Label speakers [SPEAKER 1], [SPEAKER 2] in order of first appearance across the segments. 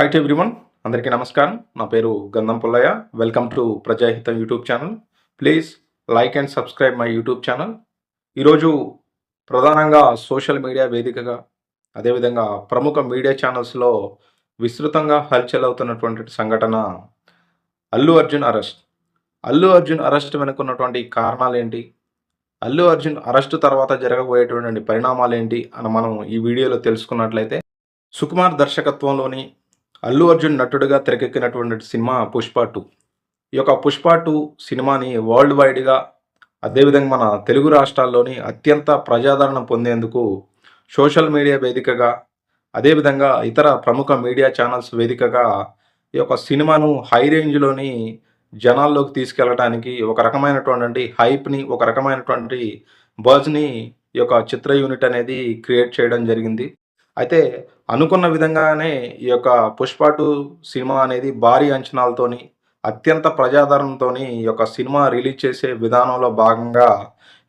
[SPEAKER 1] Height everyone అందరికీ నమస్కారం. నా పేరు Gandham Pullaiah. Welcome to Prajahitam YouTube channel. Please like and subscribe my YouTube channel. ఈరోజు ప్రధానంగా సోషల్ మీడియా వేదికగా అదేవిధంగా ప్రముఖ మీడియా ఛానల్స్లో విస్తృతంగా హల్చల్ అవుతున్నటువంటి సంఘటన అల్లు అర్జున్ అరెస్ట్. అల్లు అర్జున్ అరెస్ట్ వెనుకున్నటువంటి కారణాలు ఏంటి అల్లు అర్జున్ అరెస్ట్ తర్వాత జరగబోయేటువంటి పరిణామాలు ఏంటి అని మనం ఈ వీడియోలో తెలుసుకున్నట్లయితే సుకుమార్ దర్శకత్వంలోని అల్లు అర్జున్ నటుడిగా తెరకెక్కినటువంటి సినిమా పుష్ప టూ. ఈ యొక్క పుష్ప టూ సినిమాని వరల్డ్ వైడ్గా అదేవిధంగా మన తెలుగు రాష్ట్రాల్లోని అత్యంత ప్రజాదరణ పొందేందుకు సోషల్ మీడియా వేదికగా అదేవిధంగా ఇతర ప్రముఖ మీడియా ఛానల్స్ వేదికగా ఈ యొక్క సినిమాను హై రేంజ్లోని జనాల్లోకి తీసుకెళ్ళడానికి ఒక రకమైనటువంటి హైప్ని ఒక రకమైనటువంటి బజ్ని ఈ యొక్క చిత్ర యూనిట్ అనేది క్రియేట్ చేయడం జరిగింది. అయితే అనుకున్న విధంగానే ఈ యొక్క పుష్ప టూ సినిమా అనేది భారీ అంచనాలతోని అత్యంత ప్రజాదరణతోని ఈ యొక్క సినిమా రిలీజ్ చేసే విధానంలో భాగంగా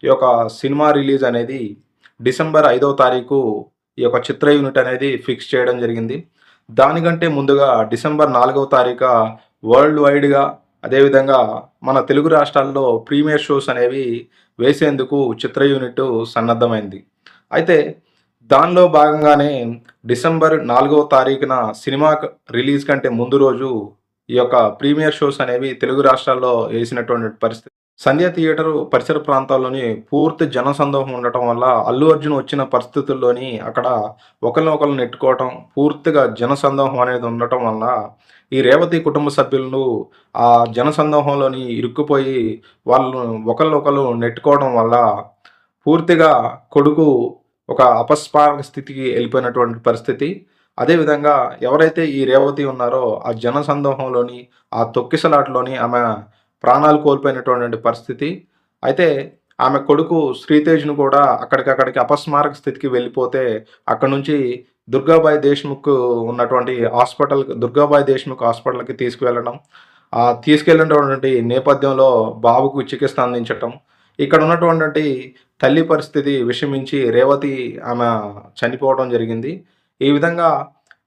[SPEAKER 1] ఈ యొక్క సినిమా రిలీజ్ అనేది డిసెంబర్ ఐదవ తారీఖు ఈ యొక్క చిత్ర యూనిట్ అనేది ఫిక్స్ చేయడం జరిగింది. దానికంటే ముందుగా డిసెంబర్ నాలుగవ తారీఖు వరల్డ్ వైడ్గా అదేవిధంగా మన తెలుగు రాష్ట్రాల్లో ప్రీమియర్ షోస్ అనేవి వేసేందుకు చిత్ర యూనిట్ సన్నద్ధమైంది. అయితే దానిలో భాగంగానే డిసెంబర్ నాలుగవ తారీఖున సినిమా రిలీజ్ కంటే ముందు రోజు ఈ యొక్క ప్రీమియర్ షోస్ అనేవి తెలుగు రాష్ట్రాల్లో వేసినటువంటి పరిస్థితి. సంధ్య థియేటర్ పరిసర ప్రాంతాల్లోని పూర్తి జనసందోహం ఉండటం వల్ల అల్లు అర్జున్ వచ్చిన పరిస్థితుల్లోని అక్కడ ఒకరినొకరు నెట్టుకోవటం పూర్తిగా జనసందోహం అనేది ఉండటం వల్ల ఈ రేవతి కుటుంబ సభ్యులను ఆ జనసందోహంలోని ఇరుక్కుపోయి వాళ్ళు ఒకరినొకరు నెట్టుకోవడం వల్ల పూర్తిగా కొడుకు ఒక అపస్మారక స్థితికి వెళ్ళిపోయినటువంటి పరిస్థితి. అదేవిధంగా ఎవరైతే ఈ రేవతి ఉన్నారో ఆ జన సందోహంలోని ఆ తొక్కిసలాటలోని ఆమె ప్రాణాలు కోల్పోయినటువంటి పరిస్థితి. అయితే ఆమె కొడుకు శ్రీతేజ్ను కూడా అక్కడికక్కడికి అపస్మారక స్థితికి వెళ్ళిపోతే అక్కడ నుంచి దుర్గాబాయి దేశ్ముఖ్ ఉన్నటువంటి హాస్పిటల్ దుర్గాబాయి దేశ్ముఖ్ హాస్పిటల్కి తీసుకువెళ్ళడం. ఆ తీసుకెళ్ళినటువంటి నేపథ్యంలో బాబుకు చికిత్స అందించటం. ఇక్కడ ఉన్నటువంటి తల్లి పరిస్థితి విషమించి రేవతి ఆమె చనిపోవడం జరిగింది. ఈ విధంగా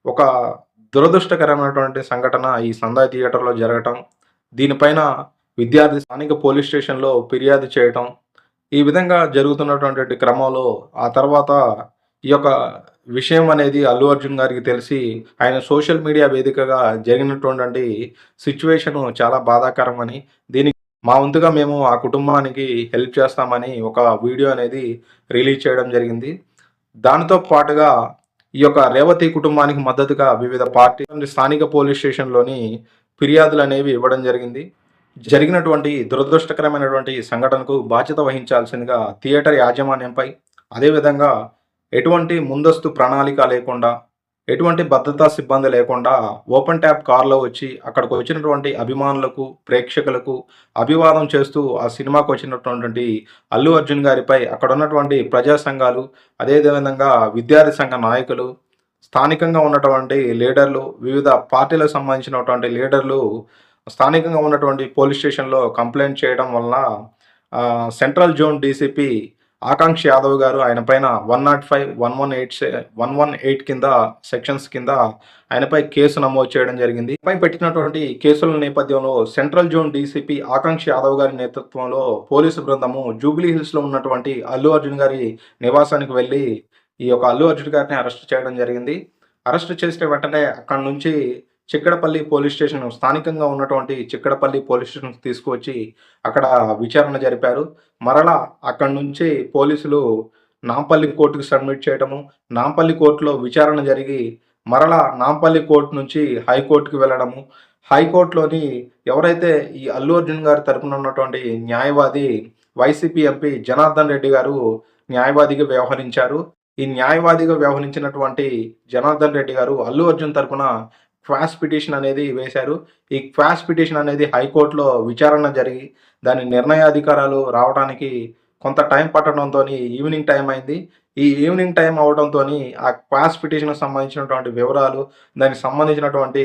[SPEAKER 1] ఒక దురదృష్టకరమైనటువంటి సంఘటన ఈ సందా థియేటర్లో జరగటం దీనిపైన విద్యార్థి స్థానిక పోలీస్ స్టేషన్లో ఫిర్యాదు చేయటం ఈ విధంగా జరుగుతున్నటువంటి క్రమంలో ఆ తర్వాత ఈ యొక్క విషయం అనేది అల్లు అర్జున్ గారికి తెలిసి ఆయన సోషల్ మీడియా వేదికగా జరిగినటువంటి సిచ్యువేషన్ చాలా బాధాకరమని దీనికి మా వంతుగా మేము ఆ కుటుంబానికి హెల్ప్ చేస్తామని ఒక వీడియో అనేది రిలీజ్ చేయడం జరిగింది. దానితో పాటుగా ఈ యొక్క రేవతి కుటుంబానికి మద్దతుగా వివిధ పార్టీ స్థానిక పోలీస్ స్టేషన్లోని ఫిర్యాదులు అనేవి ఇవ్వడం జరిగింది. జరిగినటువంటి దురదృష్టకరమైనటువంటి సంఘటనకు బాధ్యత వహించాల్సిందిగా థియేటర్ యాజమాన్యంపై అదేవిధంగా ఎటువంటి ముందస్తు ప్రణాళిక లేకుండా ఎటువంటి భద్రతా సిబ్బంది లేకుండా ఓపెన్ ట్యాప్ కార్లో వచ్చి అక్కడికి వచ్చినటువంటి అభిమానులకు ప్రేక్షకులకు అభివాదం చేస్తూ ఆ సినిమాకు వచ్చినటువంటి అల్లు అర్జున్ గారిపై అక్కడ ఉన్నటువంటి ప్రజా సంఘాలు అదేవిధంగా విద్యార్థి సంఘ నాయకులు స్థానికంగా ఉన్నటువంటి లీడర్లు వివిధ పార్టీలకు సంబంధించినటువంటి లీడర్లు స్థానికంగా ఉన్నటువంటి పోలీస్ స్టేషన్లో కంప్లైంట్ చేయడం వలన central zone DCP Akanksha Yadav గారు ఆయన పైన one nought five one one eight one one eight కింద సెక్షన్స్ కింద ఆయనపై కేసు నమోదు చేయడం జరిగింది. పై పెట్టినటువంటి కేసుల నేపథ్యంలో central zone DCP Akanksha Yadav గారి నేతృత్వంలో పోలీసు బృందము జూబ్లీ హిల్స్లో ఉన్నటువంటి అల్లు అర్జున్ గారి నివాసానికి వెళ్ళి ఈ యొక్క అల్లు అర్జున్ గారిని అరెస్ట్ చేయడం జరిగింది. అరెస్ట్ చేసిన వెంటనే అక్కడి నుంచి చిక్కడపల్లి పోలీస్ స్టేషన్ స్థానికంగా ఉన్నటువంటి చిక్కడపల్లి పోలీస్ స్టేషన్ తీసుకువచ్చి అక్కడ విచారణ జరిపారు. మరలా అక్కడి నుంచి పోలీసులు నాంపల్లి కోర్టుకు సబ్మిట్ చేయడము నాంపల్లి కోర్టులో విచారణ జరిగి మరలా నాంపల్లి కోర్టు నుంచి హైకోర్టుకు వెళ్ళడము. హైకోర్టులోని ఎవరైతే ఈ అల్లు అర్జున్ గారి తరపున ఉన్నటువంటి న్యాయవాది వైసీపీ ఎంపీ జనార్దన్ రెడ్డి గారు న్యాయవాదిగా వ్యవహరించారు. ఈ న్యాయవాదిగా వ్యవహరించినటువంటి జనార్దన్ రెడ్డి గారు అల్లు అర్జున్ తరపున క్వాస్ పిటిషన్ అనేది వేశారు. ఈ క్వాస్ పిటిషన్ అనేది హైకోర్టులో విచారణ జరిగి దాని నిర్ణయాధికారాలు రావడానికి కొంత టైం పట్టడంతో ఈవినింగ్ టైం అయింది. ఈ ఈవినింగ్ టైం అవడంతో ఆ క్వాస్ పిటిషన్కి సంబంధించినటువంటి వివరాలు దానికి సంబంధించినటువంటి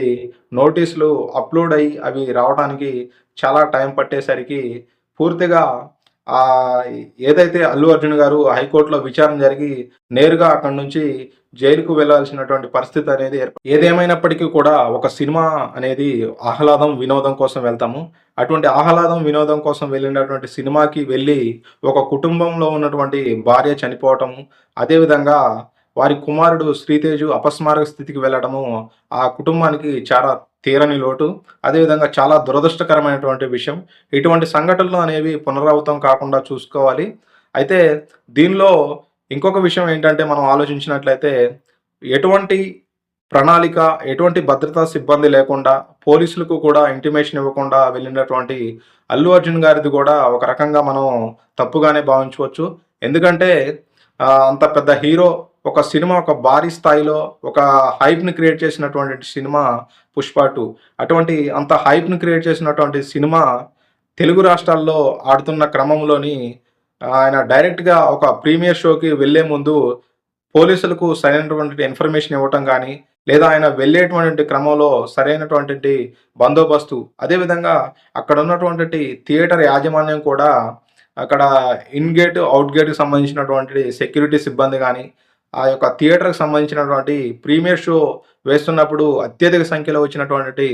[SPEAKER 1] నోటీసులు అప్లోడ్ అయ్యి అవి రావడానికి చాలా టైం పట్టేసరికి పూర్తిగా ఏదైతే అల్లు అర్జున్ గారు హైకోర్టులో విచారణ జరిగి నేరుగా అక్కడి నుంచి జైలుకు వెళ్ళాల్సినటువంటి పరిస్థితి అనేది ఏదేమైనప్పటికీ కూడా ఒక సినిమా అనేది ఆహ్లాదం వినోదం కోసం వెళ్తాము. అటువంటి ఆహ్లాదం వినోదం కోసం వెళ్ళినటువంటి సినిమాకి వెళ్ళి ఒక కుటుంబంలో ఉన్నటువంటి భార్య చనిపోవటము అదేవిధంగా వారి కుమారుడు శ్రీతేజు అపస్మారక స్థితికి వెళ్ళడము ఆ కుటుంబానికి చాలా తీరని లోటు. అదేవిధంగా చాలా దురదృష్టకరమైనటువంటి విషయం. ఇటువంటి సంఘటనలు అనేవి పునరావృతం కాకుండా చూసుకోవాలి. అయితే దీనిలో ఇంకొక విషయం ఏంటంటే మనం ఆలోచించినట్లయితే ఎటువంటి ప్రణాళిక ఎటువంటి భద్రతా సిబ్బంది లేకుండా పోలీసులకు కూడా ఇంటిమేషన్ ఇవ్వకుండా వెళ్ళినటువంటి అల్లు అర్జున్ గారిది కూడా ఒక రకంగా మనం తప్పుగానే భావించవచ్చు. ఎందుకంటే అంత పెద్ద హీరో ఒక సినిమా ఒక భారీ స్థాయిలో ఒక హైప్ని క్రియేట్ చేసినటువంటి సినిమా పుష్ప టూ. అటువంటి అంత హైప్ని క్రియేట్ చేసినటువంటి సినిమా తెలుగు రాష్ట్రాల్లో ఆడుతున్న క్రమంలోని ఆయన డైరెక్ట్గా ఒక ప్రీమియర్ షోకి వెళ్ళే ముందు పోలీసులకు సరైనటువంటి ఇన్ఫర్మేషన్ ఇవ్వటం కానీ లేదా ఆయన వెళ్ళేటువంటి క్రమంలో సరైనటువంటి బందోబస్తు అదేవిధంగా అక్కడ ఉన్నటువంటి థియేటర్ యాజమాన్యం కూడా అక్కడ ఇన్ గేట్ అవుట్ గేట్కి సంబంధించినటువంటి సెక్యూరిటీ సిబ్బంది కానీ ఆ యొక్క థియేటర్కి సంబంధించినటువంటి ప్రీమియర్ షో వేస్తున్నప్పుడు అత్యధిక సంఖ్యలో వచ్చినటువంటి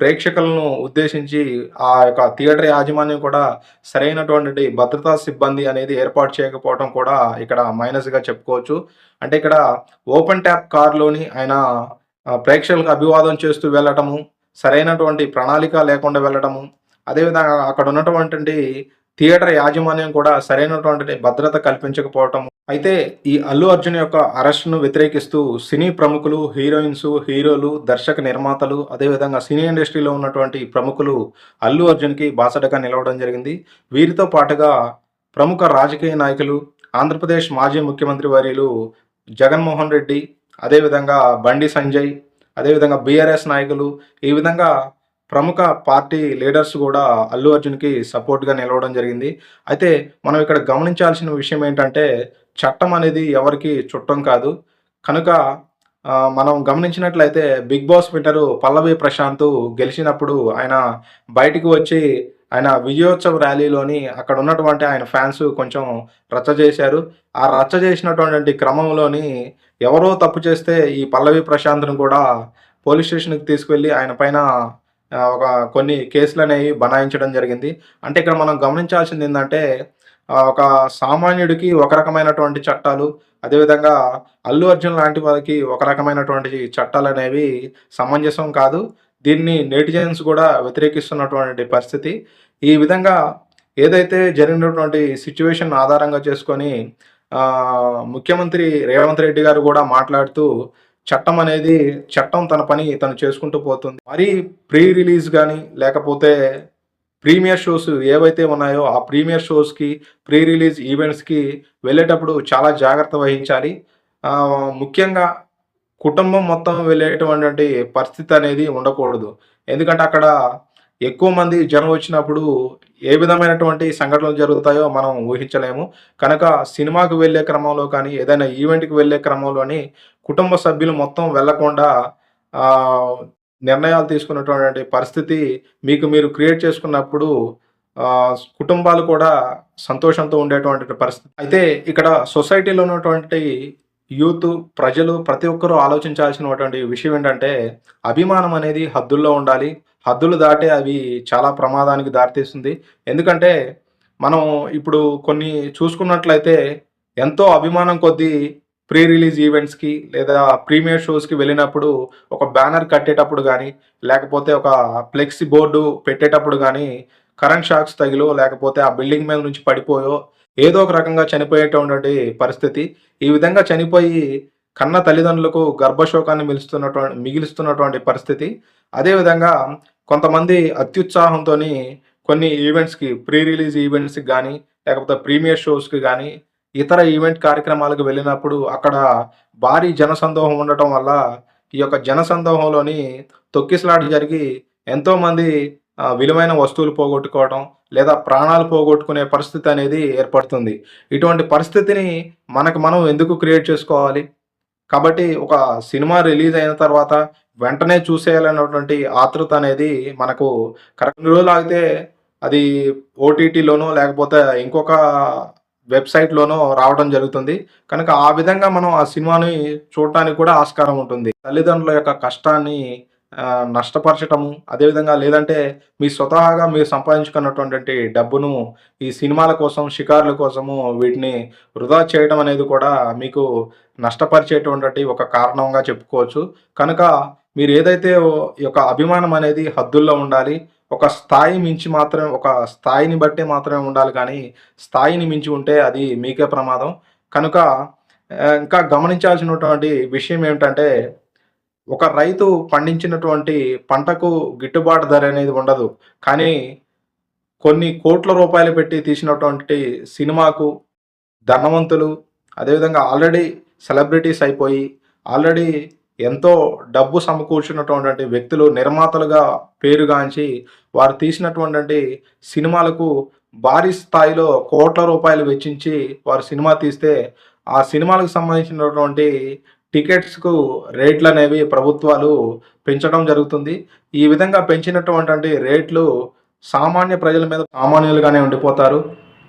[SPEAKER 1] ప్రేక్షకులను ఉద్దేశించి ఆ యొక్క థియేటర్ యాజమాన్యం కూడా సరైనటువంటి భద్రతా సిబ్బంది అనేది ఏర్పాటు చేయకపోవడం కూడా ఇక్కడ మైనస్గా చెప్పుకోవచ్చు. అంటే ఇక్కడ ఓపెన్ ట్యాప్ కార్లోని ఆయన ప్రేక్షకులకు అభివాదం చేస్తూ వెళ్ళటము సరైనటువంటి ప్రణాళిక లేకుండా వెళ్ళటము అదేవిధంగా అక్కడ ఉన్నటువంటి థియేటర్ యాజమాన్యం కూడా సరైనటువంటి భద్రత కల్పించకపోవటం అయితే ఈ అల్లు అర్జున్ యొక్క అరెస్ట్ను వ్యతిరేకిస్తూ సినీ ప్రముఖులు హీరోయిన్స్ హీరోలు దర్శక నిర్మాతలు అదేవిధంగా సినీ ఇండస్ట్రీలో ఉన్నటువంటి ప్రముఖులు అల్లు అర్జున్కి బాసటగా నిలవడం జరిగింది. వీరితో పాటుగా ప్రముఖ రాజకీయ నాయకులు ఆంధ్రప్రదేశ్ మాజీ ముఖ్యమంత్రి వర్యులు జగన్మోహన్ రెడ్డి అదేవిధంగా బండి సంజయ్ అదేవిధంగా బీఆర్ఎస్ నాయకులు ఈ విధంగా ప్రముఖ పార్టీ లీడర్స్ కూడా అల్లు అర్జున్కి సపోర్ట్గా నిలవడం జరిగింది. అయితే మనం ఇక్కడ గమనించాల్సిన విషయం ఏంటంటే చట్టం అనేది ఎవరికి చుట్టం కాదు. కనుక మనం గమనించినట్లయితే Bigg Boss winner Pallavi Prashanth గెలిచినప్పుడు ఆయన బయటికి వచ్చి ఆయన విజయోత్సవ ర్యాలీలోని అక్కడ ఉన్నటువంటి ఆయన ఫ్యాన్స్ కొంచెం రచ్చ చేశారు. ఆ రచ్చ చేసినటువంటి క్రమంలోని ఎవరో తప్పు చేస్తే ఈ పల్లవి ప్రశాంత్ను కూడా పోలీస్ స్టేషన్కి తీసుకువెళ్ళి ఆయన పైన ఒక కొన్ని కేసులు అనేవి బనాయించడం జరిగింది. అంటే ఇక్కడ మనం గమనించాల్సింది ఏంటంటే ఒక సామాన్యుడికి ఒక రకమైనటువంటి చట్టాలు అదేవిధంగా అల్లు అర్జున్ లాంటి వారికి ఒక రకమైనటువంటి చట్టాలు అనేవి సమంజసం కాదు. దీన్ని నెటిజన్స్ కూడా వ్యతిరేకిస్తున్నటువంటి పరిస్థితి. ఈ విధంగా ఏదైతే జరిగినటువంటి సిచ్యువేషన్ ఆధారంగా చేసుకొని ముఖ్యమంత్రి రేవంత్ రెడ్డి గారు కూడా మాట్లాడుతూ చట్టం అనేది చట్టం తన పని తను చేసుకుంటూ పోతుంది. మరి ప్రీ రిలీజ్ కానీ లేకపోతే ప్రీమియర్ షోస్ ఏవైతే ఉన్నాయో ఆ ప్రీమియర్ షోస్కి ప్రీ రిలీజ్ ఈవెంట్స్కి వెళ్ళేటప్పుడు చాలా జాగ్రత్త వహించాలి. ముఖ్యంగా కుటుంబం మొత్తం వెళ్ళేటువంటి పరిస్థితి అనేది ఉండకూడదు. ఎందుకంటే అక్కడ ఎక్కువ మంది జనం వచ్చినప్పుడు ఏ విధమైనటువంటి సంఘటనలు జరుగుతాయో మనం ఊహించలేము. కనుక సినిమాకు వెళ్ళే క్రమంలో కానీ ఏదైనా ఈవెంట్కి వెళ్ళే క్రమంలోని కుటుంబ సభ్యులు మొత్తం వెళ్ళకుండా నిర్ణయాలు తీసుకున్నటువంటి పరిస్థితి మీకు మీరు క్రియేట్ చేసుకున్నప్పుడు కుటుంబాలు కూడా సంతోషంతో ఉండేటువంటి పరిస్థితి. అయితే ఇక్కడ సొసైటీలో ఉన్నటువంటి యూత్ ప్రజలు ప్రతి ఒక్కరూ ఆలోచించాల్సినటువంటి విషయం ఏంటంటే అభిమానం అనేది హద్దుల్లో ఉండాలి. హద్దులు దాటే అవి చాలా ప్రమాదానికి దారితీస్తుంది. ఎందుకంటే మనం ఇప్పుడు కొన్ని చూసుకున్నట్లయితే ఎంతో అభిమానం కొద్దీ ప్రీ రిలీజ్ ఈవెంట్స్కి లేదా ప్రీమియర్ షోస్కి వెళ్ళినప్పుడు ఒక బ్యానర్ కట్టేటప్పుడు కానీ లేకపోతే ఒక ఫ్లెక్సీ బోర్డు పెట్టేటప్పుడు కానీ కరెంట్ షాక్స్ తగిలో లేకపోతే ఆ బిల్డింగ్ మీద నుంచి పడిపోయో ఏదో ఒక రకంగా చనిపోయేటువంటి పరిస్థితి. ఈ విధంగా చనిపోయి కన్న తల్లిదండ్రులకు గర్భశోకాన్ని మిలుస్తున్నటువంటి మిగిలిస్తున్నటువంటి పరిస్థితి. అదేవిధంగా కొంతమంది అత్యుత్సాహంతో కొన్ని ఈవెంట్స్కి ప్రీ రిలీజ్ ఈవెంట్స్కి కానీ లేకపోతే ప్రీమియర్ షోస్కి కానీ ఇతర ఈవెంట్ కార్యక్రమాలకు వెళ్ళినప్పుడు అక్కడ భారీ జనసందోహం ఉండటం వల్ల ఈ యొక్క జనసందోహంలోని తొక్కిసలాట జరిగి ఎంతోమంది విలువైన వస్తువులు పోగొట్టుకోవడం లేదా ప్రాణాలు పోగొట్టుకునే పరిస్థితి అనేది ఏర్పడుతుంది. ఇటువంటి పరిస్థితిని మనకు మనం ఎందుకు క్రియేట్ చేసుకోవాలి? కాబట్టి ఒక సినిమా రిలీజ్ అయిన తర్వాత వెంటనే చూసేయాలన్నటువంటి ఆతృత అనేది మనకు కరెక్ట్. రోజులు ఆగితే అది ఓటీటీలోనో లేకపోతే ఇంకొక వెబ్సైట్‌లోనో రావడం జరుగుతుంది. కనుక ఆ విధంగా మనం ఆ సినిమాని చూడటానికి కూడా ఆస్కారం ఉంటుంది. తల్లిదండ్రుల యొక్క కష్టాన్ని నష్టపరచటము, అదేవిధంగా లేదంటే మీ స్వతహాగా మీరు సంపాదించుకున్నటువంటి డబ్బును ఈ సినిమాల కోసం, షికారుల కోసము వీటిని వృధా చేయడం అనేది కూడా మీకు నష్టపరిచేటువంటి ఒక కారణంగా చెప్పుకోవచ్చు. కనుక మీరు ఏదైతే ఓ యొక్క అభిమానం అనేది హద్దుల్లో ఉండాలి. ఒక స్థాయి మించి మాత్రమే ఒక స్థాయిని బట్టే మాత్రమే ఉండాలి కానీ, స్థాయిని మించి ఉంటే అది మీకే ప్రమాదం. కనుక ఇంకా గమనించాల్సినటువంటి విషయం ఏమిటంటే, ఒక రైతు పండించినటువంటి పంటకు గిట్టుబాటు ధర అనేది ఉండదు. కానీ కొన్ని కోట్ల రూపాయలు పెట్టి తీసినటువంటి సినిమాకు ధనవంతులు, అదేవిధంగా ఆల్రెడీ సెలబ్రిటీస్ అయిపోయి, ఆల్రెడీ ఎంతో డబ్బు సమకూర్చున్నటువంటి వ్యక్తులు నిర్మాతలుగా పేరుగాంచి, వారు తీసినటువంటి సినిమాలకు భారీ స్థాయిలో కోట్ల రూపాయలు వెచ్చించి వారు సినిమా తీస్తే, ఆ సినిమాలకు సంబంధించినటువంటి టికెట్స్‌కు రేట్లు అనేవి ప్రభుత్వాలు పెంచడం జరుగుతుంది. ఈ విధంగా పెంచినటువంటి రేట్లు సామాన్య ప్రజల మీద సామాన్యులుగానే ఉండిపోతారు.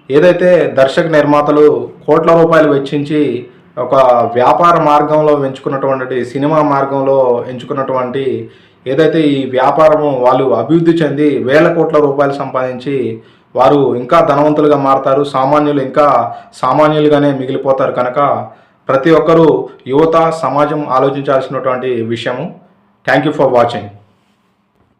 [SPEAKER 1] ఏదైతే దర్శక నిర్మాతలు కోట్ల రూపాయలు వెచ్చించి ఒక వ్యాపార మార్గంలో ఎంచుకున్నటువంటి సినిమా మార్గంలో ఎంచుకున్నటువంటి ఏదైతే ఈ వ్యాపారము వాళ్ళు అభివృద్ధి చెంది వేల కోట్ల రూపాయలు సంపాదించి వారు ఇంకా ధనవంతులుగా మారతారు. సామాన్యులు ఇంకా సామాన్యులుగానే మిగిలిపోతారు కనుక ప్రతి ఒక్కరూ యువత, సమాజం ఆలోచించాల్సినటువంటి విషయము. Thank you for watching.